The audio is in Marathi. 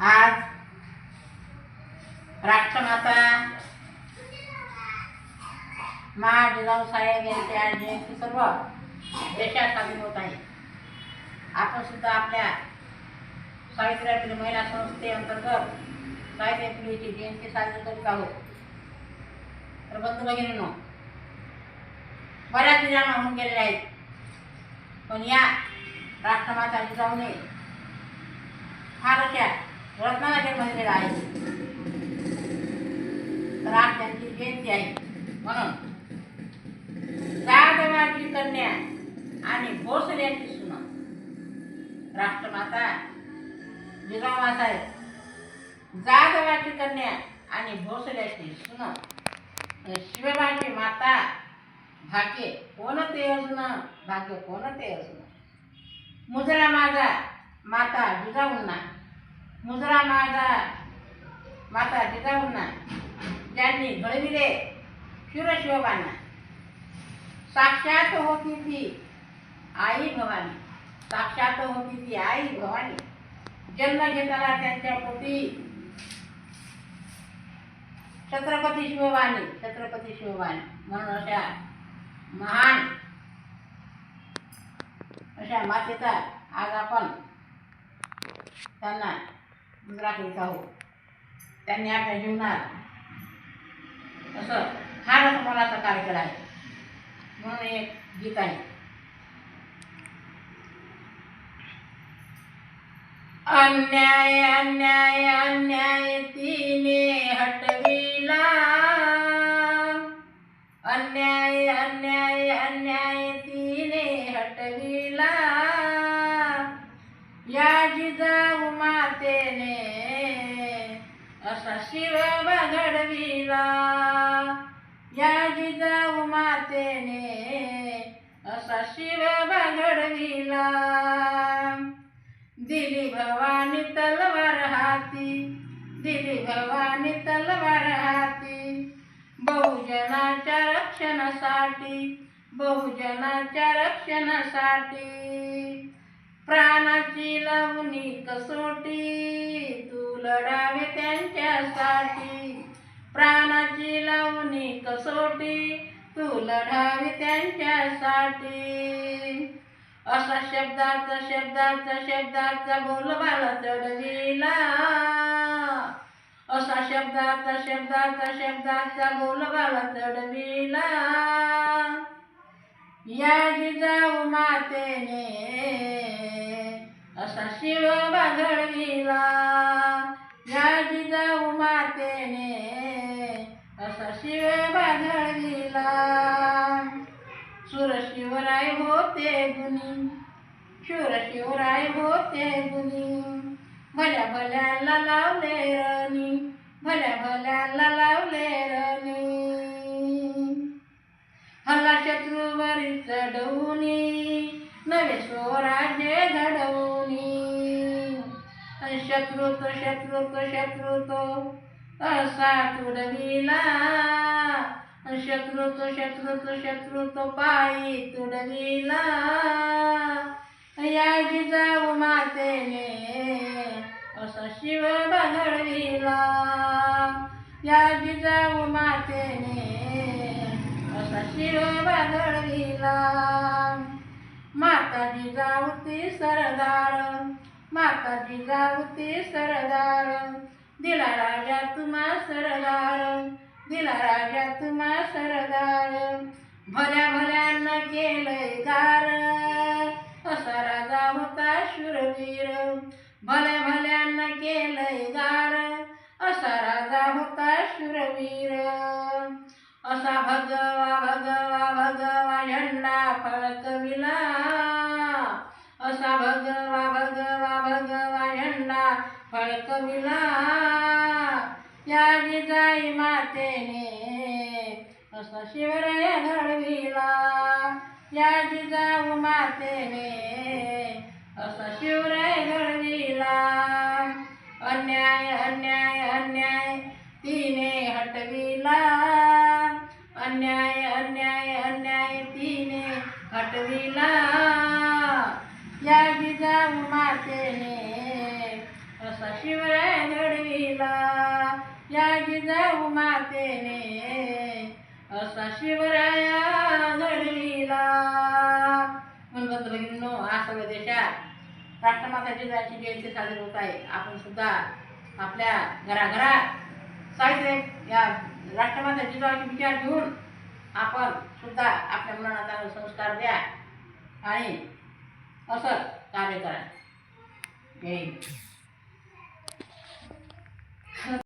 आज राष्ट्रमाता महाजिजाऊ साहेब यांची आज जयंती सर्व देशात साजरी होत आहे. आपण सुद्धा आपल्या सावित्रीबाई महिला संस्थेअंतर्गत सावित्री फुलेची जयंती साजरी करीत आहोत. तर बंधू भगिनीनो बऱ्याच विधान होऊन गेलेल्या आहेत. पण या राष्ट्रमाता जिजाऊने फार अशा रत्नाला जन्म आहे. तर आज त्यांची जयंती आहे. म्हणून जाधवाची कन्या आणि भोसल्यांची सुना. राष्ट्रमाता जिजाऊ जाधवाची कन्या आणि भोसल्याची सुना. आणि शिवबाची माता भाग्य कोणते असून भाग्य कोणते असून मुजरा माझा माता जिजाऊंना मुजरा माझा माता जिजाऊंना. ज्यांनी घडविले शिवशिवबांना साक्षात होती ती आई भवानी. साक्षात होती ती आई भवानी. जन्म घेताना त्यांच्या पोटी. छत्रपती शिववाणी छत्रपती शिववाणी म्हणून अशा महान अशा मातेचा आज आपण त्यांना मुद्रा करीत हो. त्यांनी आपल्या जीवनात असं हा असं कार्यक्रम आहे. म्हणून एक गीत आहे. अन्याय अन्याय अन्याय तिने हटविला. अन्याय अन्याय अन्याय तिने हटविला. या जिजाऊ मातेने असा शिव घडविला या जिजाऊ मातेने असा शिव घडविला दिली भवानी तलवार हाती दिली भवानी तलवार हाती. बहुजनाच्या रक्षणासाठी बहुजनाच्या रक्षणासाठी. प्राणाची लावणी कसोटी. तू लढावे त्यांच्यासाठी. प्राणाची लावणी कसोटी. तू लढावी त्यांच्यासाठी. असा शब्दाचा शब्दाचा शब्दाचा बोलबाला चढविला. असा शब्दाचा शब्दाचा शब्दाचा बोलबाला चढविला. या जिजाऊ मातेने. शिवराय होते गुणी. शूर शिवराय होते गुणी. भल्या भल्याला लावले रणी. भल्या भल्याला लावले रणी. हल्ला शत्रूवरी चढवणी नवे स्वराज्य घडवणी आणि शत्रू तो शत्रु तो शत्रू तो. असा तुडविला. आणि शत्रू तो शत्रू तो पायी तुडविला या जिजाऊ मातेने असा शिव घडविला या जिजाऊ मातेने असा शिव घडविला माता जिजाऊती सरदार माता जिजाऊती सरदार. दिला राजा तुम्हा सरदार. दिला राजात मा सरदार भल्या भल्यांना केलंय गार असा राजा होता शूरवीर. भल्या भल्यांना केलंय गार. असा राजा होता शूरवीर. असा भगवा भगवा भगवा झंडा फडकविला. असा भगवा भगवा भगवा झंडा फडकविला. या जिजाई मातेने असा शिवराय घडविला. या जिजाऊ मातेने असा शिवराय घडविला. अन्याय अन्याय अन्याय तिने हटविला. अन्याय अन्याय अन्याय तिने हटविला. या जिजाऊ मातेने असा शिवराय देणे असा शिवराया घडविला. म्हणून भगिनींनो हा सगळ्या देशात राष्ट्रमाता जिजाची जयंती साजरी होत आहे. आपण सुद्धा आपल्या घराघरात साहित्य या राष्ट्रमाता जिजाऊचे विचार घेऊन आपण सुद्धा आपल्या मुलांना चांगले संस्कार द्या आणि असं कार्य करा. जय